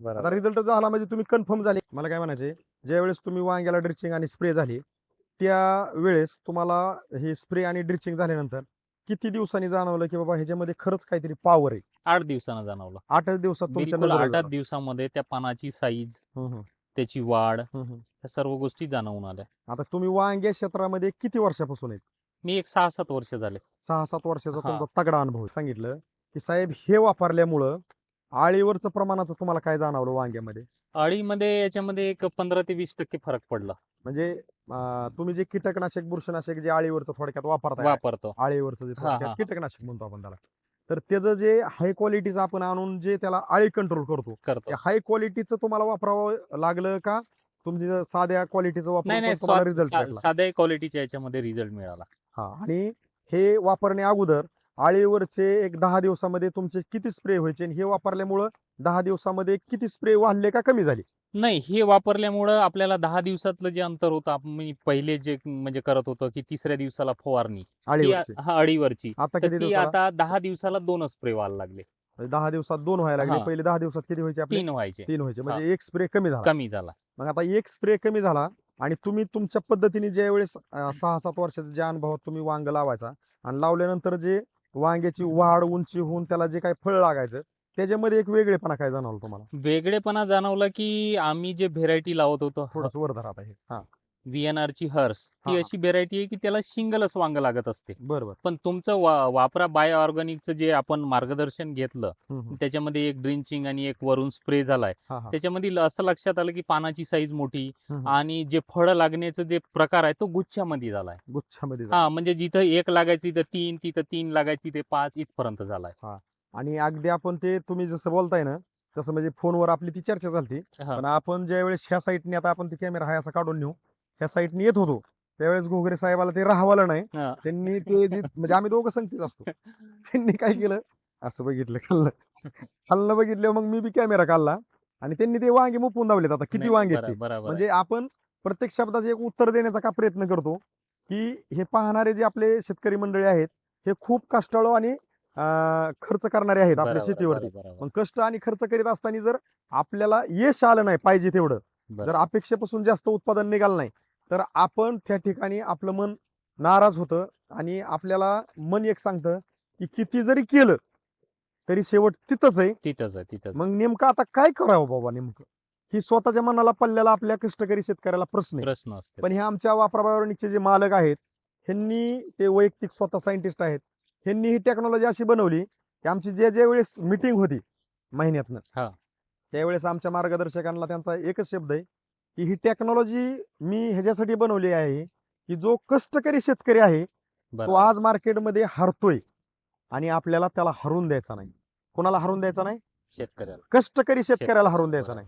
आता बरोबर रिझल्ट झाला म्हणजे तुम्ही कन्फर्म झाले मला काय म्हणायचे ज्या वेळेस तुम्ही वांग्याला ड्रिचिंग आणि स्प्रे झाली त्या वेळेस तुम्हाला हे स्प्रे आणि ड्रिचिंग झाल्यानंतर किती दिवसांनी जाणवलं की बाबा ह्याच्यामध्ये खरंच काहीतरी पॉवर आहे आठ दिवसानं जाणवलं आठच दिवसात तुमच्या बिलकुल नजरेत आठ. दिवसामध्ये त्या पानाची साईज हम्म, हम्म, त्याची वाढ हम्म, हम्म. या सर्व गोष्टी जाणवून आल्या आता तुम्ही वांग्या क्षेत्रामध्ये किती वर्षापासून आहेत मी एक सहा सात वर्ष झाले सहा सात वर्षाचा हा. तुमचा तगडा अनुभव आहे. सांगितलं की साहेब हे वापरल्यामुळं आळीवरचं प्रमाणाचं तुम्हाला काय जाणवलं वांग्यामध्ये? अळीमध्ये याच्यामध्ये एक पंधरा ते वीस टक्के फरक पडला. म्हणजे अं, तुम्ही जे कीटकनाशक बुरशीनाशक जे आळीवरचं थोडक्यात वापरताय वापरतो. आळीवरचं जे हा, थोडक्यात हा. कीटकनाशक म्हणतो आपण त्याला. तर त्याचं जे हाय क्वालिटीचं आपण आणून जे त्याला आळी कंट्रोल करतो करतो. हाय क्वालिटीचं तुम्हाला वापरावं लागलं का? तुमची जर साध्या क्वालिटीचं नाही वापरून नाही पण तुम्हाला स्वा- रिझल्ट सा- भेटला. साध्या क्वालिटीच्या याच्यामध्ये रिझल्ट मिळाला. हा आणि हे वापरण्या अगोदर आळीवरचे एक दहा दिवसामध्ये तुमचे किती स्प्रे व्हायचे आणि हे वापरल्यामुळं दहा दिवसामध्ये किती स्प्रे वाढले का कमी झाले? नाही हे वापरल्यामुळं आपल्याला दहा दिवसातलं जे अंतर होतं आपण मी पहिले जे म्हणजे करत होतो की तिसऱ्या दिवसाला फवारणी ती आळीवरचे. आ- हा अळीवरची आता तर किती ती दिवसाला? आता दहा दिवसाला दोनच स्प्रे व्हायला लागले. म्हणजे दहा दिवसात दोन व्हायला लागले. हा. पहिले दहा दिवसात किती व्हायचे आपले? तीन व्हायचे. तीन व्हायचे. म्हणजे एक स्प्रे कमी झाला. कमी झाला. मग आता एक स्प्रे कमी झाला आणि तुम्ही तुमच्या पद्धतीने ज्या वेळेस अं, सहा सात वर्षाच्या ज्या अनुभवात तुम्ही वांग लावायचा आणि लावल्यानंतर जे वांग्याची वाढ उंची होऊन त्याला जे काही फळ लागायचं त्याच्यामध्ये एक वेगळेपणा काय जाणवलं तुम्हाला? वेगळेपणा जाणवला की आम्ही जे व्हेरायटी लावत होतो थोडस वर धरा हे. हा व्हीएनआर ची हर्स हा, ती हा. अशी व्हेरायटी आहे की त्याला शिंगलच वांग लागत असते बरोबर पण तुमचं वा- वापरा बायो ऑर्गॅनिकचं जे आपण मार्गदर्शन घेतलं हम्म, हम्म. त्याच्यामध्ये एक ड्रिंचिंग आणि एक वरून स्प्रे झालाय हा, हा. त्याच्यामध्ये ल- असं लक्षात आलं की पानाची साईज मोठी हम्म, हम्म. आणि जे फळ लागण्याचं जे प्रकार आहे तो गुच्छामध्ये झालाय गुच्छामध्ये. हा म्हणजे जिथं एक लागायची तिथं तीन तिथं तीन लागायची ते पाच इथपर्यंत झालाय आणि अगदी आपण ते तुम्ही जसं बोलताय ना तसं म्हणजे फोनवर आपली ती चर्चा झाली हा. पण आपण ज्या वेळेस ह्या साईडने आता आपण ती कॅमेरा हाय असा काढून नेऊ ह्या साईडने येत होतो. त्यावेळेस घोगरे साहेबाला ते राहवालं नाही. हा. त्यांनी ते जे म्हणजे आम्ही दोघं संगतीच असतो. त्यांनी काय केलं? असं बघितलं खाल्लं. खाल्लं बघितलं मग मी बी कॅमेरा काढला आणि त्यांनी ते वांगे मुपून दावलेत आता. किती नाही, वांगे आहेत बरा- ते बराबर आहे. म्हणजे आपण प्रत्येक शब्दाचं एक उत्तर देण्याचा का प्रयत्न करतो की हे पाहणारे जे आपले शेतकरी मंडळी आहेत हे खूप कष्टाळू आणि अं, खर्च करणारे आहेत आपल्या आहे, शेतीवरती. बराबर आहे, मग कष्ट आणि खर्च करीत असताना जर आपल्याला यश आलं नाही पाहिजे तेवढं. बराबर. जर अपेक्षेपासून जास्त उत्पादन निघालं नाही तर आपण त्या ठिकाणी आपलं मन नाराज होतं आणि आपल्याला मन एक सांगतं की किती जरी केलं तरी शेवट तिथंच आहे. तिथंच आहे तिथंच मग नेमकं आता काय करावं बाबा नेमकं? ही स्वतःच्या मनाला पडलेला आपल्या कष्टकरी शेतकऱ्याला प्रश्न आहे. प्रश्न असते. पण हे आमच्या वापराबायोनिकचे जे मालक आहेत ह्यांनी ते वैयक्तिक स्वतः सायंटिस्ट आहेत. ह्यांनी ही टेक्नॉलॉजी अशी बनवली की आमची जे जे वेळेस मिटिंग होती महिन्यातनं हा. त्यावेळेस आमच्या मार्गदर्शकांना त्यांचा एकच शब्द आहे की ही टेक्नॉलॉजी मी ह्याच्यासाठी बनवली आहे की जो कष्टकरी शेतकरी आहे तो आज मार्केटमध्ये हरतोय आणि आपल्याला त्याला हरून द्यायचा नाही. कोणाला हरून द्यायचा नाही? शेतकऱ्याला. कष्टकरी शेतकऱ्याला हरून द्यायचा. नाही.